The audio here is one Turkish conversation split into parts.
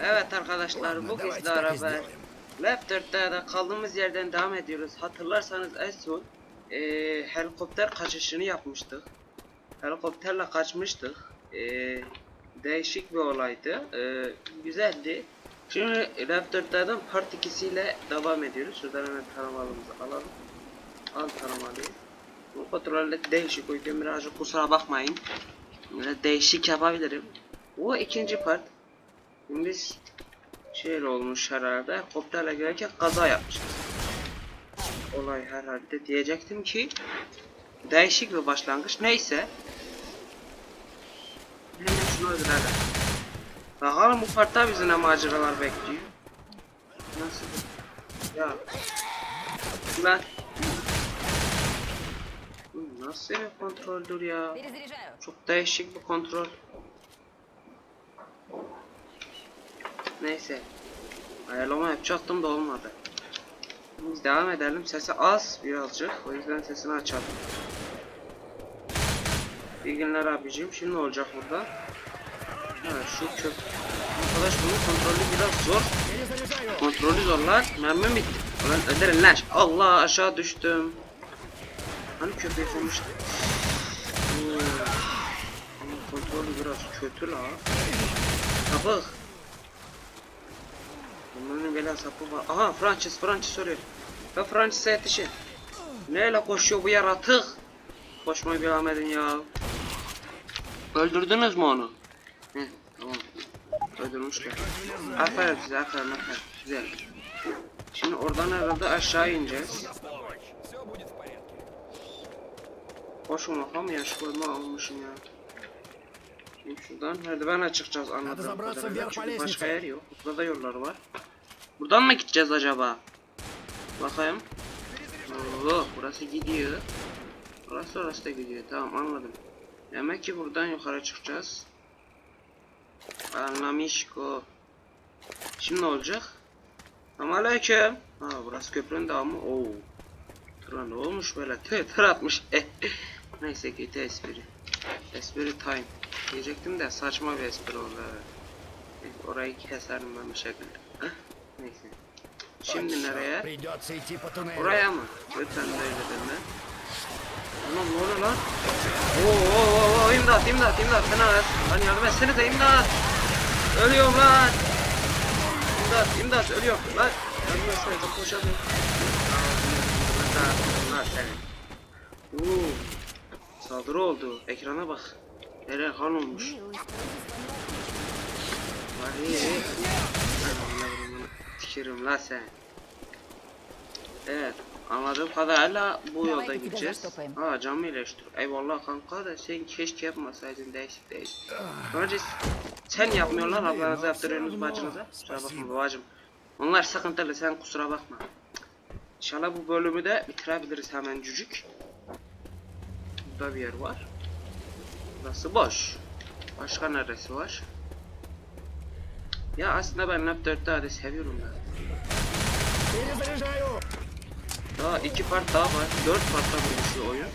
Evet arkadaşlar bu kez beraber Lab 4'te de kaldığımız yerden devam ediyoruz. Hatırlarsanız en son e, helikopter kaçışını yapmıştık. Helikopterle kaçmıştık. E, değişik bir olaydı. E, güzeldi. Şimdi Lab 4'ten part 2'si ile devam ediyoruz. Şuradan hemen taramalımızı alalım. Al taramalıyı. Bu kontrolle değişik uygun birazcık kusura bakmayın. Böyle değişik yapabilirim. O ikinci part. Biz şöyle olmuş herhalde. Kopterle gelirken kaza yapmışız. Olay herhalde diyecektim ki değişik bir başlangıç. Neyse. Hemen şunu öldürelim. Bakalım bu partta bizi ne maceralar bekliyor. Nasıl? Ya. Ben Nasıl bir kontroldür ya? Çok değişik bir kontrol. Neyse. Ayarlama yapacaktım da olmadı. Biz devam edelim. Sesi az birazcık. O yüzden sesini açalım. İyi günler abicim. Şimdi ne olacak burada? Ha, şu köp... Arkadaş bunun kontrolü biraz zor. Kontrolü zorlar. Mermi bitti. Ulan öderin lan. Allah aşağı düştüm. Hani köpeği konmuştu. Hmm. Kontrolü biraz kötü la. Kapık. Bunların gelen sapı var. Aha Francis Francis ölüyor. Ve Francis'e yetişin. Neyle koşuyor bu yaratık? Koşmayı devam edin ya. Öldürdünüz mü onu? Heh, tamam. Öldürmüşler. Aferin size, aferin, aferin. Güzel. Şimdi oradan herhalde aşağı ineceğiz. Koşun bakalım ya, şu almışım ya. Şuradan merdivenle çıkacağız anladığım kadarıyla. Çünkü başka yer yok. Burada da yollar var. Buradan mı gideceğiz acaba? Bakayım. Allah burası gidiyor. Burası orası da gidiyor. Tamam anladım. Demek ki buradan yukarı çıkacağız. Anlamışko. Şimdi ne olacak? Aleyküm. Ha burası köprünün devamı. Oo. Tıra ne olmuş böyle? Tır atmış. Neyse ki espri. Espri time diyecektim de saçma bir espri oldu. Evet. Orayı keserdim ben bu şekilde. Heh. Neyse. Şimdi nereye? Buraya mı? Lütfen böyle deme. Anam ne oluyor lan? Oo, oo, oo, imdat imdat imdat fena lan. Lan yardım etsenize imdat. Ölüyorum lan. İmdat imdat ölüyorum lan. Yardım etsenize koşamıyorum. Bunlar senin. Oo. Saldırı oldu. Ekrana bak. Eren Han olmuş. Var iyi. Sikerim la sen. Evet. Anladığım kadarıyla bu yolda gideceğiz. Ha camı iyileştir. Eyvallah kanka da sen keşke yapmasaydın değişik değil. Önce sen yapmıyorlar ablanıza yaptırıyorsunuz bacınıza. Kusura bakma babacım. Onlar sıkıntılı sen kusura bakma. İnşallah bu bölümü de bitirebiliriz hemen cücük. Burada bir yer var. Burası boş. Başka neresi var? Ya aslında ben Lab 4'te adı seviyorum ben. Daha iki part daha var. Dört partla buluşuyor oyun.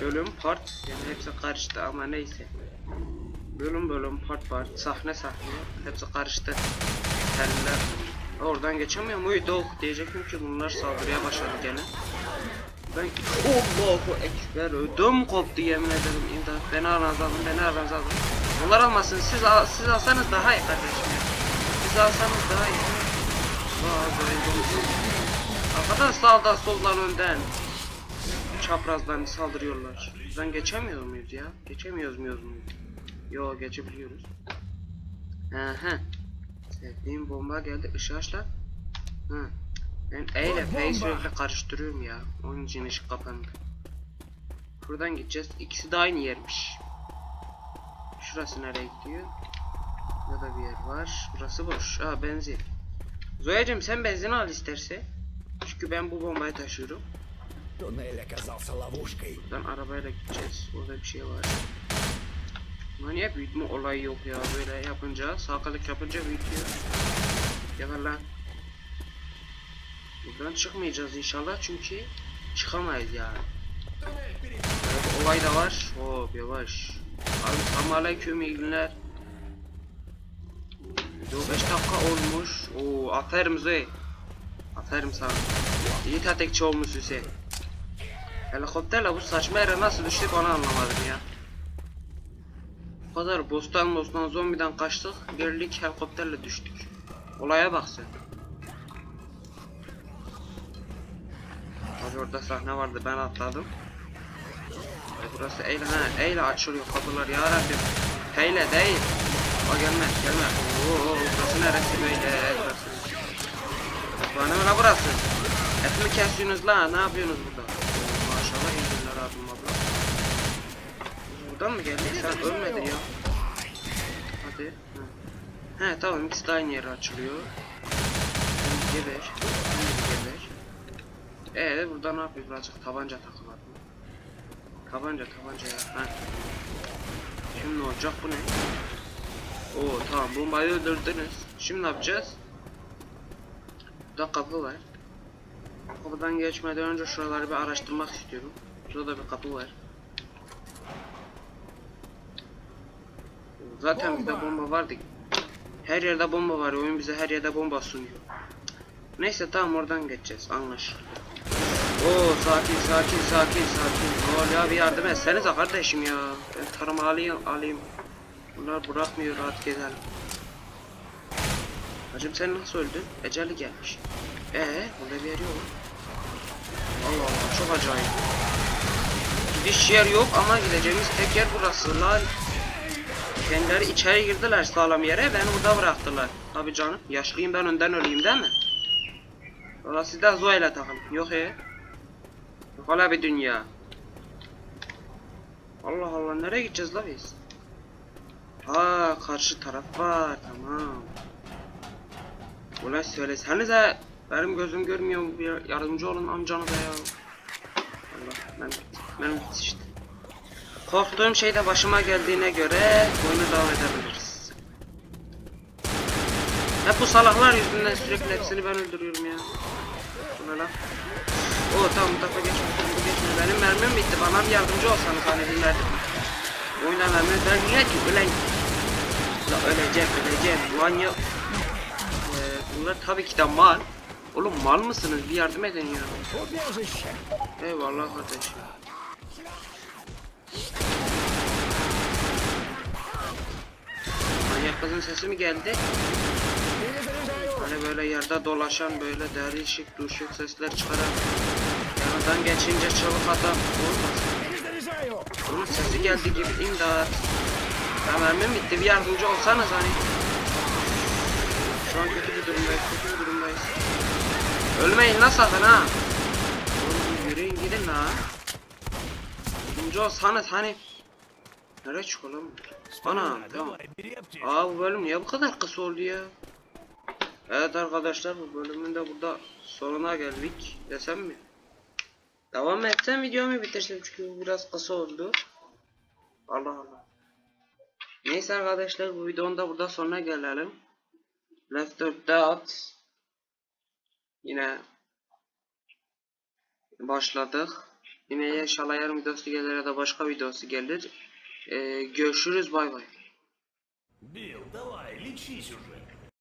Bölüm part. Yani hepsi karıştı ama neyse. Bölüm bölüm part part. Sahne sahne. Hepsi karıştı. Teller. Oradan geçemiyor muydu? Oh diyecektim ki bunlar saldırıya başladı gene. Ben Allahu Ekber ödüm koptu yemin ederim imdat beni aranıza alın beni aranıza alın. Onlar almasın siz al, siz alsanız daha iyi kardeşim. Siz alsanız daha iyi. Arkadan sağdan soldan önden çaprazdan saldırıyorlar. Buradan geçemiyor muyuz ya? Geçemiyoruz muyuz mu? Yo geçebiliyoruz. Aha. Sevdiğim bomba geldi. Işığı aç lan. Hı. Ben E ile F'yi sürekli karıştırıyorum ya. Onun için ışık kapandı. Buradan gideceğiz. İkisi de aynı yermiş. Şurası nereye gidiyor? Burada da bir yer var. Burası boş. Aa benzin. Zoyacım sen benzin al isterse. Çünkü ben bu bombayı taşıyorum. Buradan arabayla gideceğiz. Orada bir şey var. Buna niye büyütme olayı yok ya? Böyle yapınca, sağ yapınca büyütüyor. Yakar lan. Buradan çıkmayacağız inşallah çünkü çıkamayız yani. Bir olay da var. Hop yavaş. Abi selamünaleyküm iyi günler. Video 5 dakika olmuş. Oo aferin Zey. Aferin sana. İyi tetikçi olmuş Hüseyin. Helikopterle bu saçma yere nasıl düştük onu anlamadım ya. Bu kadar bostan bostan zombiden kaçtık. Birlik helikopterle düştük. Olaya bak sen. Abi orada sahne vardı ben atladım. E burası eyle ha eyle açılıyor kapılar ya Rabbim. Heyle değil. O gelme gelme. Oo burası neresi böyle burası. Bana ne burası? Et mi kesiyorsunuz la ne yapıyorsunuz burada? Maşallah iyi günler abla. Buradan mı geldik sen ölmedin ya. Hadi. Hı. He tamam ikisi de aynı yere açılıyor. Geber. Eee burada ne yapıyor birazcık tabanca takılalım. Tabanca tabanca ya. Ha. Şimdi ne olacak bu ne? Oo tamam bombayı öldürdünüz. Şimdi ne yapacağız? Burada kapı var. Kapıdan geçmeden önce şuraları bir araştırmak istiyorum. Şurada bir kapı var. Zaten bizde bomba vardı. Her yerde bomba var. Oyun bize her yerde bomba sunuyor. Neyse tamam oradan geçeceğiz. Anlaşıldı. Oo sakin sakin sakin sakin. Ne oluyor bir yardım etsenize kardeşim ya. Ben tarım alayım alayım. Bunlar bırakmıyor rahat gezelim. Hacım sen nasıl öldün? Eceli gelmiş. Ee, burada bir yer yok. Allah Allah çok acayip. Gidiş yer yok ama gideceğimiz tek yer burası lan. Kendileri içeri girdiler sağlam yere beni burada bıraktılar. Tabi canım yaşlıyım ben önden öleyim değil mi? Siz de Zoe ile takın. Yok he. Hala bir dünya. Allah Allah nereye gideceğiz la biz? Ha karşı taraf var tamam. Ulan söylesenize benim gözüm görmüyor bir yardımcı olun amcanıza ya. Allah ben ben bitti işte. Korktuğum şey de başıma geldiğine göre oyunu devam edebiliriz. Hep bu salaklar yüzünden sürekli hepsini ben öldürüyorum ya. Bu ne lan? O tamam bu tarafa geçme. Bu geçme. Benim mermim bitti. Bana bir yardımcı olsanız hani dinlerdim. Oyuna ben niye ki? Ölen. La öleceğim öleceğim. Ulan ya. Ee, bunlar tabii ki de mal. Oğlum mal mısınız? Bir yardım edin ya. Eyvallah kardeşim. Manyak kızın sesi mi geldi? Hani böyle yerde dolaşan böyle değişik duşuk sesler çıkaran Buradan geçince çabuk adam vurmaz. Bunun sesi geldi gibi imdat. Ya mermim bitti bir yardımcı olsanız hani. Şu an kötü bir durumdayız kötü bir durumdayız. Ölmeyin lan sakın ha. Oğlum yürüyün gidin la. Yardımcı olsanız hani. Nereye çıkalım? Ana tamam. Aa bu bölüm niye bu kadar kısa oldu ya? Evet arkadaşlar bu bölümün de burada sonuna geldik desem mi? Devam etsem videomu bitirsem çünkü bu biraz kısa oldu. Allah Allah. Neyse arkadaşlar bu videonun da burada sonuna gelelim. Left 4'te at. Yine başladık. Yine inşallah yarın videosu gelir ya da başka videosu gelir. Ee, görüşürüz bay bay. Билл, давай, лечись уже!